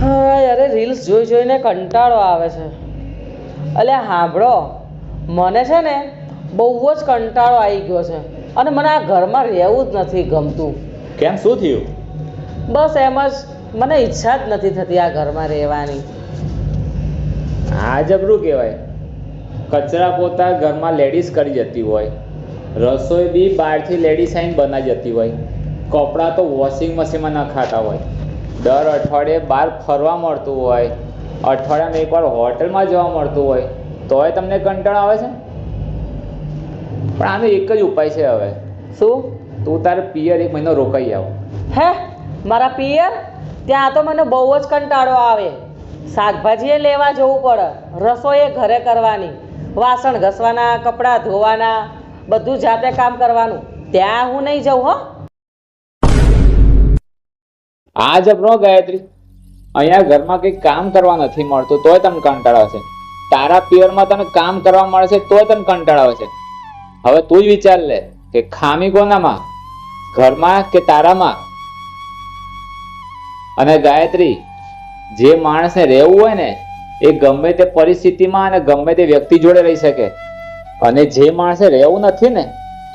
હા યાર રીલ્સ જોઈ જોઈને કંટાળો આવે છે. એટલે સાંભળો મને છે ને બહુ જ કંટાળો આવી ગયો છે. અને મને આ ઘરમાં રહેવું જ નથી ગમતું. કેમ? શું થયું? બસ એમ જ મને ઈચ્છા જ નથી થતી આ ઘરમાં રહેવાની. આ જબરું કહેવાય. કચરા પોતા ઘરમાં લેડીઝ કરી જતી હોય. રસોઈ બી બહારથી લેડીઝ આવીને બનાવી જતી હોય. કપડાં તો વોશિંગ મશીનમાં નખાતા હોય. દર અઠવાડિયે બહાર ફરવા મળતું હોય. અઠવાડિયામાં એકવાર હોટલમાં જવા મળતું હોય. તોય તમને કંટાળો આવે છે? પણ આનો એક જ ઉપાય છે હવે. શું? તું તારે પિયર એક મહિનો રોકાઈ આવ. હે? મારા પિયર? ત્યાં તો મને બહુ જ કંટાળો આવે. શાકભાજીએ લેવા જવું પડે. રસોઈ ઘરે કરવાની. વાસણ ઘસવાના કપડાં ધોવાના બધું જાતે કામ કરવાનું. ત્યાં હું નહીં જઉં હો. આ જબરો ગાયત્રી. અહીંયા ઘરમાં કંઈ કામ કરવા નથી મળતું, તોય તને કંટાળો છે તારા પિયરમાં તને કામ કરવા મળે છે તોય તને કંટાળો છે હવે તું જ વિચાર લે કે ખામી કોનામાં? ઘરમાં કે તારામાં? અને ગાયત્રી, જે માણસને રહેવું હોય ને, એ ગમે તે પરિસ્થિતિમાં અને ગમે તે વ્યક્તિ જોડે રહી શકે. અને જે માણસે રહેવું નથી ને,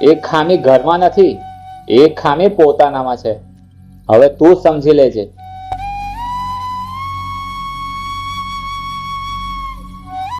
એ ખામી ઘરમાં નથી, એ ખામી પોતાનામાં છે. હવે તું સમજી લેજે.